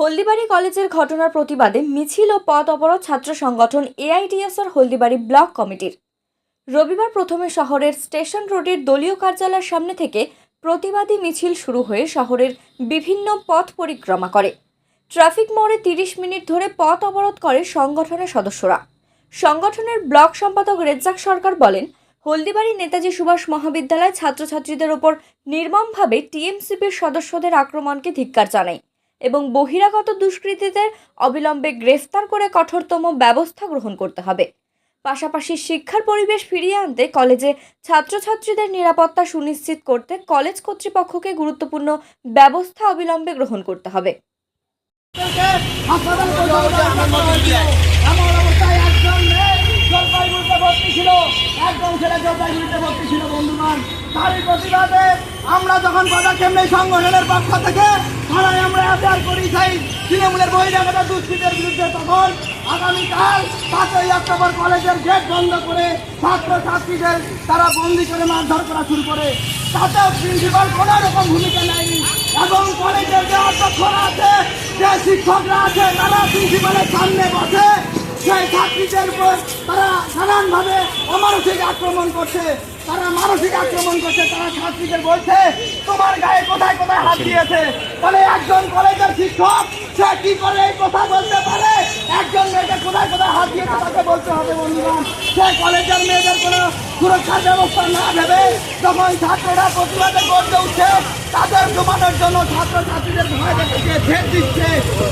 হলদিবাড়ি কলেজের ঘটনার প্রতিবাদে মিছিল ও পথ অবরোধ ছাত্র সংগঠন এআইডিএসর হলদিবাড়ি ব্লক কমিটির। রবিবার প্রথমে শহরের স্টেশন রোডের দলীয় কার্যালয়ের সামনে থেকে প্রতিবাদী মিছিল শুরু হয়ে শহরের বিভিন্ন পথ পরিক্রমা করে। ট্রাফিক মোড়ে তিরিশ মিনিট ধরে পথ অবরোধ করে সংগঠনের সদস্যরা। সংগঠনের ব্লক সম্পাদক রেজ্জাক সরকার বলেন হলদিবাড়ি নেতাজি সুভাষ মহাবিদ্যালয় ছাত্রছাত্রীদের ওপর নির্মমভাবে টিএমসিপির সদস্যদের আক্রমণকে ধিক্কার জানায়। এবং বহিরাগত দুষ্কৃতীদের অবিলম্বে গ্রেফতার করে কঠোরতম ব্যবস্থা গ্রহণ করতে হবে। পাশাপাশি শিক্ষার পরিবেশ ফিরিয়ে আনতে কলেজে ছাত্রছাত্রীদের নিরাপত্তা সুনিশ্চিত করতে কলেজ কর্তৃপক্ষকে গুরুত্বপূর্ণ ব্যবস্থা অবিলম্বে গ্রহণ করতে হবে। আমরা যখন পদক্ষেপ নেই সংগঠনের পক্ষ থেকে আমরা সেই তৃণমূলের বহিরাগত দুষ্কৃতের বিরুদ্ধে তখন আগামীকাল পাঁচই কলেজের গেট বন্ধ করে ছাত্র ছাত্রীদের তারা বন্দি করে মারধর করা শুরু করে। তাতেও প্রিন্সিপাল কোনো রকম ভূমিকা নেয়নি। এবং কলেজের যে অধ্যক্ষরা আছে, যে শিক্ষকরা আছে, তারা প্রিন্সিপালের সামনে বসে সেই ছাত্রীদের উপর তারা নানানভাবে অমানসিক আক্রমণ করছে, তারা মানসিক আক্রমণ করছে, তারা ছাত্রীদের বলছে, তোমার গায়ে কোথায় কোথায় হাত দিয়েছে? তাহলে একজন কলেজের শিক্ষক, সে কি করে এই কথা বলতে পারে? একজন মেয়েকে কোথায় কোথায় হাত দিয়েছে তাকে বলতে হবে বন্ধুগণ সে কলেজের মেয়েদের কোনো সুরক্ষার ব্যবস্থা না ভেবে যখন ছাত্ররা প্রতিবাদে গড়তে উঠছে, তাদের জমানোর জন্য ছাত্র ছাত্রীদের ভয় দেখেছে ঠেক দিচ্ছে।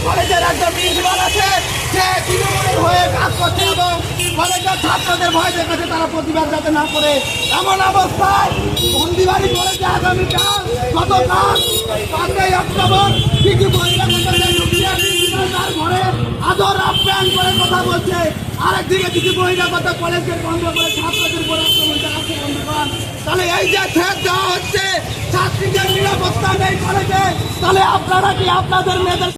কলেজের একজন প্রিন্সিপাল আছে সে তৃণমূলের হয়ে কাজ করছে এবং কলেজের ছাত্রদের ভয় দেখেছে তারা প্রতিবাদ যাতে না করে। এমন অবস্থায় বন্দিবাড়ি কলেজে আগামীকাল গতকাল পাঁচই অক্টোবর, কিছু প্রিন্সিপাল তার ঘরে আদর আপ্যায়ন করে কথা বলছে। আরেকদিকে কিছু বহিরাগত কলেজের বন্ধ করে ছাত্রদের উপর আক্রমণ চালাচ্ছে বন্ধুগণ তাহলে এই যে ঠেক দেওয়া হচ্ছে, ছাত্রীদের নিরাপত্তা নেই কলেজে, তাহলে আপনারা কি আপনাদের মেয়েদের